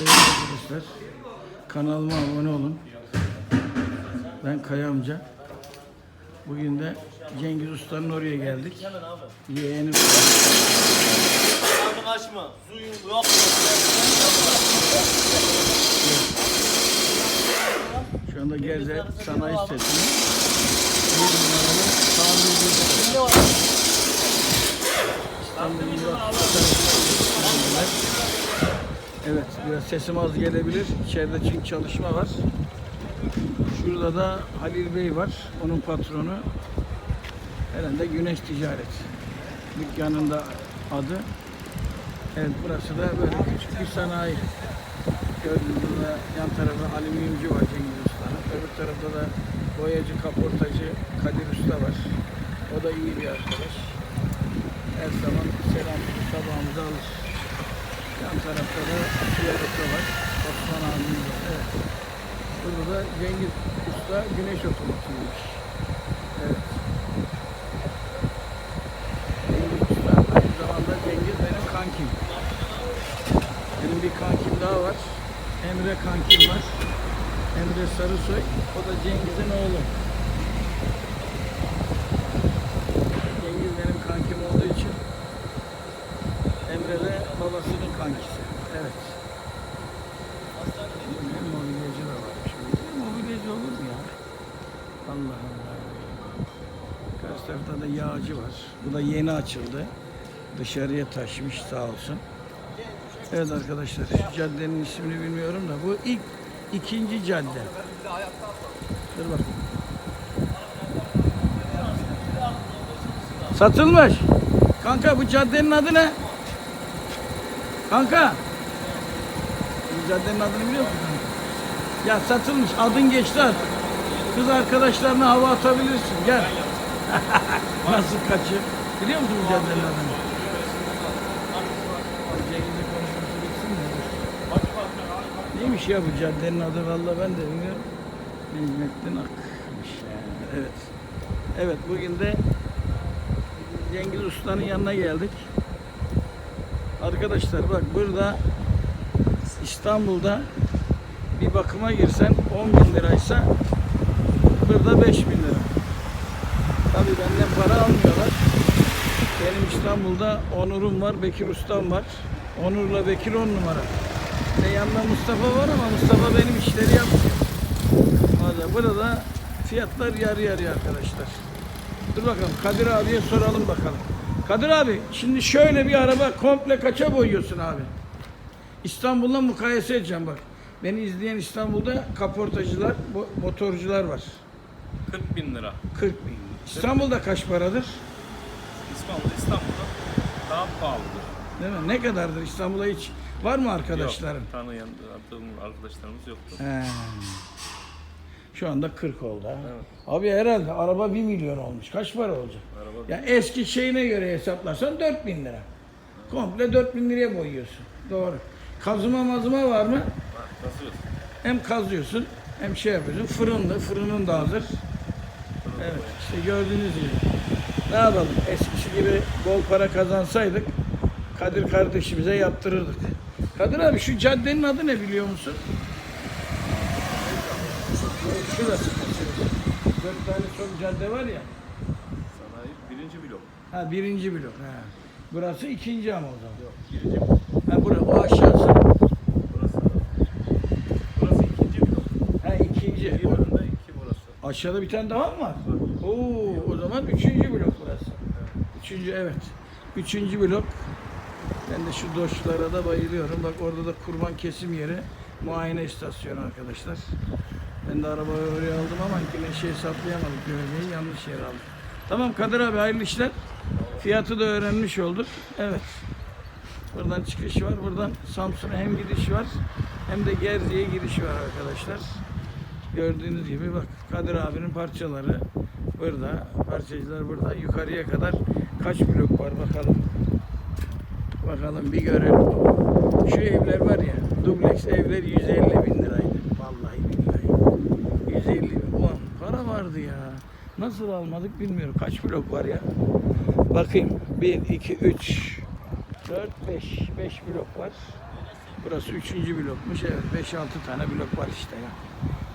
Evet arkadaşlar. Kanalıma abone olun. Ben Kaya amca. Bugün de Cengiz Usta'nın oraya geldik. Yeğenim. Karnın açma. Suyun yok. Şu anda Gerze Sanayi Sitesi'nin bir numaralı tamirci. İstanbul'un Evet, biraz sesim az gelebilir. İçeride çünkü çalışma var. Şurada da Halil Bey var, onun patronu. Herhalde Güneş Ticaret. Dükkanında adı. Evet, burası da böyle küçük bir sanayi. Gördüğünüz burada yan tarafta alüminyumcu var Cengiz Usta'nın. Öbür tarafta da boyacı, kaportacı Kadir Usta var. O da iyi bir arkadaş her zaman selam sabahımızı alır. Yan tarafta da Tiyarosu var. Osman abimiz var. Evet. Burada da Cengiz Usta güneş otomotiviymiş. Evet. Cengiz Usta aynı zamanda Cengiz benim kankim. Benim bir kankim daha var. Emre kankim var. Emre Sarısoy. O da Cengiz'in oğlu. Cengiz benim kankim olduğu için Emre de babasının kankisi. Evet. Bir mobilyacı da varmış. Bir mobilyacı olur mu ya? Allah Allah. Karşı tarafta da yağcı var. Bu da yeni açıldı. Dışarıya taşmış sağ olsun. Evet arkadaşlar caddenin ismini bilmiyorum da bu ilk ikinci cadde. Dur bak. Satılmış. Kanka bu caddenin adı ne? Kanka. Caddenin adını biliyor musun? Ya satılmış. Adın geçti artık. Kız arkadaşlarına hava atabilirsin. Gel. Nasıl kaçıyor? Biliyor musun bu caddenin adını? Neymiş ya bu caddenin adı? Vallahi ben de bilmiyorum. Necmettin Ak'mış yani. Evet. Evet bugün de Cengiz Usta'nın yanına geldik. Arkadaşlar bak burada İstanbul'da bir bakıma girsen 10 bin liraysa burada 5 bin lira. Tabii benden para almıyorlar. Benim İstanbul'da Onur'um var, Bekir Ustam var. Onur'la Bekir 10 numara. Ve yanında Mustafa var ama Mustafa benim işleri yapmıyor. Valla burada fiyatlar yarı yarıya arkadaşlar. Dur bakalım Kadir abiye soralım bakalım. Kadir abi şimdi şöyle bir araba komple kaça boyuyorsun abi? İstanbul'la mukayese edeceğim bak. Beni izleyen İstanbul'da kaportacılar, motorcular var. 40 bin lira. 40 bin. İstanbul'da kaç paradır? İstanbul, İstanbul'da daha pahalıdır. Değil mi? Ne kadardır İstanbul'a hiç var mı arkadaşların? Yok, tanıyan, arkadaşlarımız yoktu. He. Şu anda 40 oldu ha. Evet. Abi herhalde araba 1 milyon olmuş. Kaç para olacak? Araba Ya eski şeyine göre hesaplarsan 4 bin lira. Komple 4 bin liraya boyuyorsun. Doğru. Kazıma mazıma var mı? var, kazıyoruz. Hem kazıyorsun hem şey yapıyorsun. Fırınlı, fırının da hazır. Evet işte gördüğünüz gibi. Ne yapalım? Eskisi gibi bol para kazansaydık Kadir kardeşimize yaptırırdık. Kadir abi şu caddenin adı ne biliyor musun? Şurası. Dört tane çok cadde var ya. Sanayi birinci blok. Ha birinci blok. Ha. Burası ikinci ama o zaman. Yok, birinci blok. Ha burası o aşağısı. Burası, burası ikinci blok. Ha ikinci. Bir önünde, iki burası. Aşağıda bir tane daha mı var? Oo, o zaman üçüncü blok burası. Üçüncü evet. Üçüncü blok. Ben de şu doşlara da bayılıyorum. Bak orada da kurban kesim yeri. Muayene istasyonu arkadaşlar. Ben de arabayı oraya aldım ama yine şey hesaplayamadık. Göremeyi yanlış yere aldık. Tamam Kadir abi hayırlı işler. Fiyatı da öğrenmiş olduk. Evet. Buradan çıkış var. Buradan Samsun'a hem gidiş var hem de Gerze'ye giriş var arkadaşlar. Gördüğünüz gibi bak Kadir abinin parçaları burada. Parçacılar burada. Yukarıya kadar kaç blok var bakalım. Bakalım bir görelim. Şu evler var ya dubleks evler 150 bin liraydı. Vallahi billahi. 150 bin. Ulan para vardı ya. Nasıl almadık bilmiyorum. Kaç blok var ya? Bakayım. 1, 2, 3, 4, 5. 5 blok var. Burası üçüncü blokmuş. Evet 5-6 tane blok var işte ya.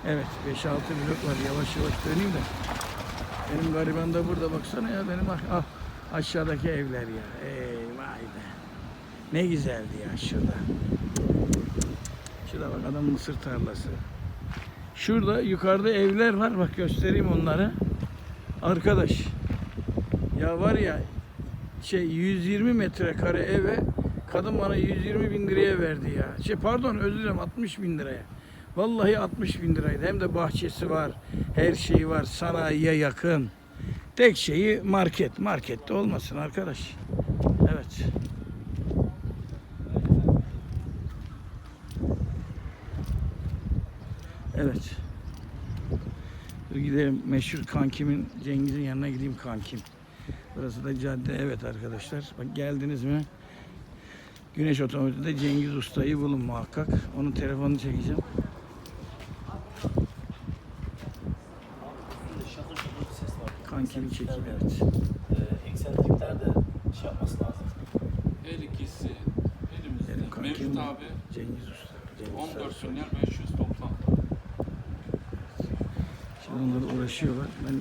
Evet 5-6 blok var. Yavaş yavaş döneyim de. Benim gariban da burada baksana ya. Benim ah, ah, aşağıdaki evler ya. Ey vay be. Ne güzeldi ya şurada. Şurada bak adam mısır tarlası. Şurada yukarıda evler var. Bak göstereyim onları. Arkadaş. Ya var ya şey 120 metrekare eve kadın bana 120 bin liraya verdi ya. Şey pardon özür dilerim 60 bin liraya. Vallahi 60 bin liraydı. Hem de bahçesi var. Her şeyi var. Sanayiye yakın. Tek şeyi market. Markette olmasın arkadaş. Evet. Evet. Dur gidelim meşhur kankimin Cengiz'in yanına gideyim kankim. Burası da cadde. Evet arkadaşlar. Bak geldiniz mi? Güneş Otomotiv'de Cengiz Usta'yı bulun muhakkak. Onun telefonunu çekeceğim. Kankimi çekeyim evet. e, de şey yapması lazım. El ikisi elimizde. Benim kankim Mevcut abi Cengiz Usta. Cengiz 14 Sarısoy. milyar 590. Şimdi onlar uğraşıyorlar. Ben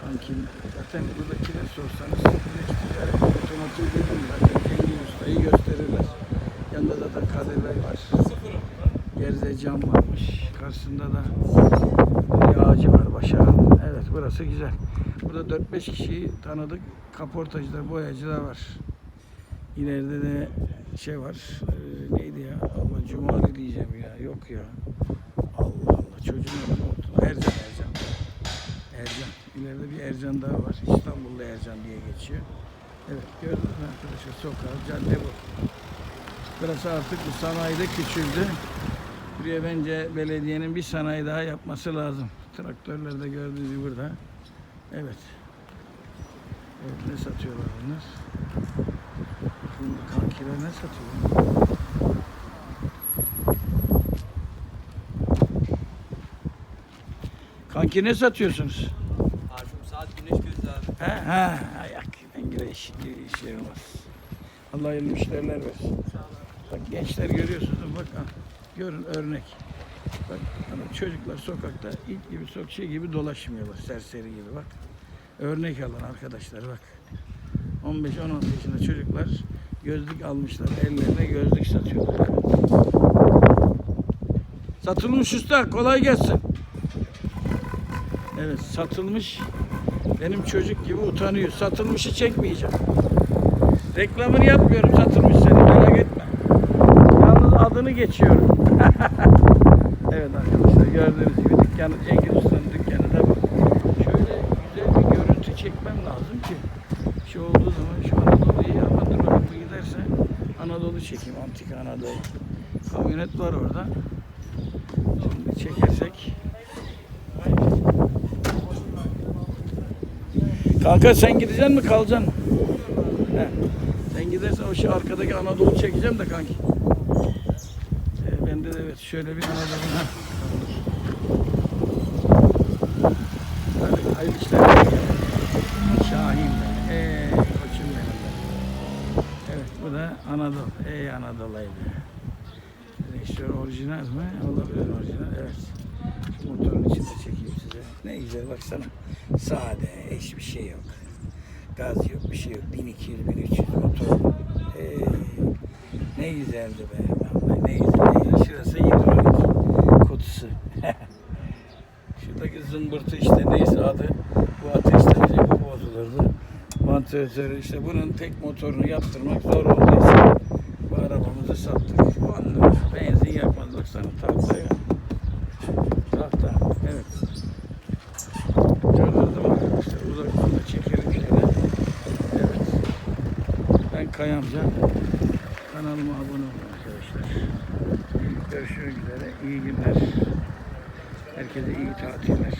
kankim zaten buradakiler sorsanız Güneş Ticaret Otomotiv dedim zaten Cengiz Usta'yı gösterirler. Yanında zaten Kadir Bey var. Gerze cam varmış. Karşısında da bir ağacı var Başak'ın. Evet burası güzel. Burada 4-5 kişiyi tanıdık. Kaportacılar, boyacılar var. İleride de şey var. e, neydi ya? Allah Cumali diyeceğim ya. Yok ya. Allah Allah. Çocuğun unuttum. Ercan Ercan. Ercan. İleride bir Ercan daha var. İstanbul'da Ercan diye geçiyor. Evet gördünüz mü arkadaşlar? Sokağı, cadde bu. Burası artık bu sanayide küçüldü. Buraya bence belediyenin bir sanayi daha yapması lazım. Traktörler de gördüğünüz gibi burada. Evet. Evet ne satıyorlar bunlar? Bu kankiler ne satıyor? Kanki ne satıyorsunuz? Harcım saat güneş gözü abi. Ha ha ayak. Ben güreş, iş olmaz. Allah hayırlı müşteriler versin. Bak gençler görüyorsunuz bak ha, görün örnek. Bak hani çocuklar sokakta ilk gibi sok şey gibi dolaşmıyorlar serseri gibi bak. Örnek alın arkadaşlar bak. 15-16 yaşında çocuklar gözlük almışlar. Ellerine gözlük satıyorlar. Satılmış usta kolay gelsin. Evet satılmış. Benim çocuk gibi utanıyor. Satılmışı çekmeyeceğim. Reklamını yapmıyorum satılmış seni merak etme. Yalnız adını geçiyorum. evet arkadaşlar gördüğünüz gibi dükkanı Cengiz Usta'nın dükkanı da bu. Şöyle güzel bir görüntü çekmem lazım ki şey olduğu zaman şu Anadolu'yu ama dur giderse Anadolu çekeyim antik Anadolu. Kamyonet var orada. Şimdi çekersek Kanka sen gideceksin mi kalacaksın? He. Sen gidersen o şey arkadaki Anadolu çekeceğim de kanki. Ee, bende de evet şöyle bir Anadolu. Ha. Hadi hayırlı işler. Şahin be. Ey koçum benim be. Evet bu da Anadolu. Ey Anadolu'ydı. Reisler orijinal mi? Olabilir orijinal. Evet. Motorun içinde çekeyim size. Ne güzel baksana. Sade, hiçbir şey yok. Gaz yok, bir şey yok. 1200, 1300 motor. Ee, ne güzeldi be. Ne güzel. Şurası hidrolik kutusu. Şuradaki zımbırtı işte neyse adı. Bu ateşlenecek, bu bozulurdu. Vantilatörü işte bunun tek motorunu yaptırmak zor olduysa bu arabamızı sattık. Ondan benzin yakmaz. Baksana tahtaya. Tahta. Evet. Gördünüz mü arkadaşlar? Uzaktan çekelim şöyle. Evet. Ben Kayamca. Kanalıma abone olun arkadaşlar. Görüşmek üzere. İyi günler. Herkese iyi tatiller.